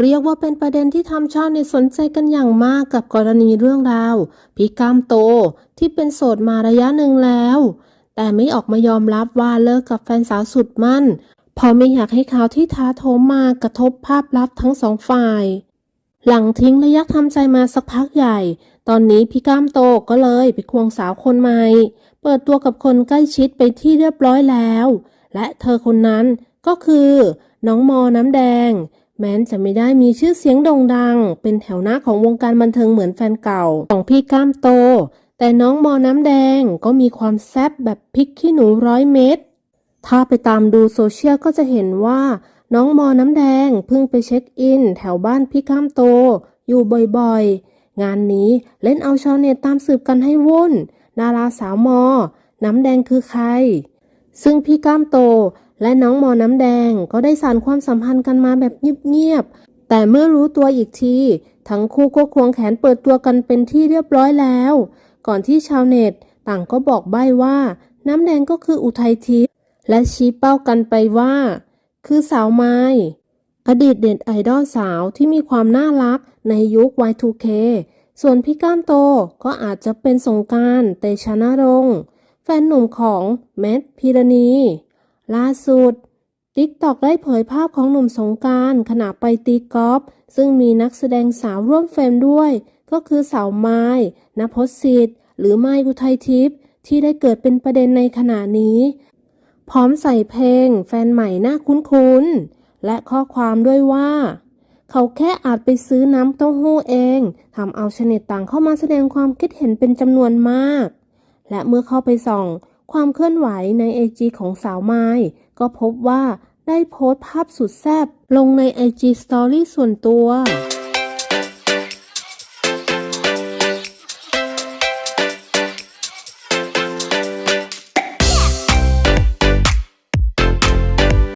เรียกว่าเป็นประเด็นที่ทำชาวเน็ตสนใจกันอย่างมากกับกรณีเรื่องราวพี่ก้ามโตที่เป็นโสดมาระยะหนึ่งแล้ว แต่ไม่ออกมายอมรับว่าเลิกกับแฟนสาวสุดมั่นพราะไม่อยากให้ข่าวที่ท้าโถมมากระทบภาพลักษณ์ทั้งสองฝ่าย หลังทิ้งระยะทำใจมาสักพักใหญ่ ตอนนี้พี่ก้ามโตก็เลยไปควงสาวคนใหม่ เปิดตัวกับคนใกล้ชิดไปที่เรียบร้อยแล้ว และเธอคนนั้นก็คือ น้องมอน้ำแดง แม้นจะไม่ได้มีชื่อเสียงโด่งดัง เป็นแถวหน้าของวงการบันเทิงเหมือนแฟนเก่าของพี่ก้ามโต แต่น้องมอน้ำแดงก็มีความแซ่บแบบพริกขี้หนูร้อยเม็ด ถ้าไปตามดูโซเชียลก็จะเห็นว่า น้องมอน้ำแดงเพิ่งไปเช็คอิน แถวบ้านพี่ข้ามโต อยู่บ่อยๆ งานนี้เล่นเอาชาวเน็ตตามสืบกันให้วุ่น ดาราสาวมอ น้ำแดงคือใคร ซึ่งพี่ก้ามโตและน้องมอน้ำแดงก็ได้สานความสัมพันธ์กันมาแบบเงียบๆ แต่เมื่อรู้ตัวอีกที ทั้งคู่ก็ควงแขนเปิดตัวกันเป็นที่เรียบร้อยแล้ว ก่อนที่ชาวเน็ตต่างก็บอกใบ้ว่า น้ำแดงก็คืออุทัยทิพย์และชี้เป้ากันไปว่า คือสาวไม้อดีตเด็ดไอดอลสาวที่มีความน่ารักในยุค Y2K ส่วนพี่ก้ามโตก็อาจจะเป็นสงการเตชะนารงค์ ฟนหนุ่มของแมทพิรณี ล่าสุด ติ๊กตอกได้เผยภาพของหนุ่มสงการขณะไปตีกอล์ฟซึ่งมีนักแสดงสาวร่วมเฟรมด้วย ก็คือสาวไม้นภพสิทธิ์หรือไม้อุทัยทิพย์ที่ได้เกิดเป็นประเด็นในขณะนี้ พร้อมใส่เพลง แฟนใหม่หน่าคุ้นๆ และข้อความด้วยว่า เขาแค่อาจไปซื้อน้ำเต้าหู้เองทำเอาชน็ตต่างเข้ามาแสดงความคิดเห็นเป็นจำนวนมาก และเมื่อเข้าไปส่อง ความเคลื่อนไหวในไอจีของสาวไม้ก็พบว่าได้โพสต์ภาพสุดแซ่บลงในไอจีสตอรี่ส่วนตัว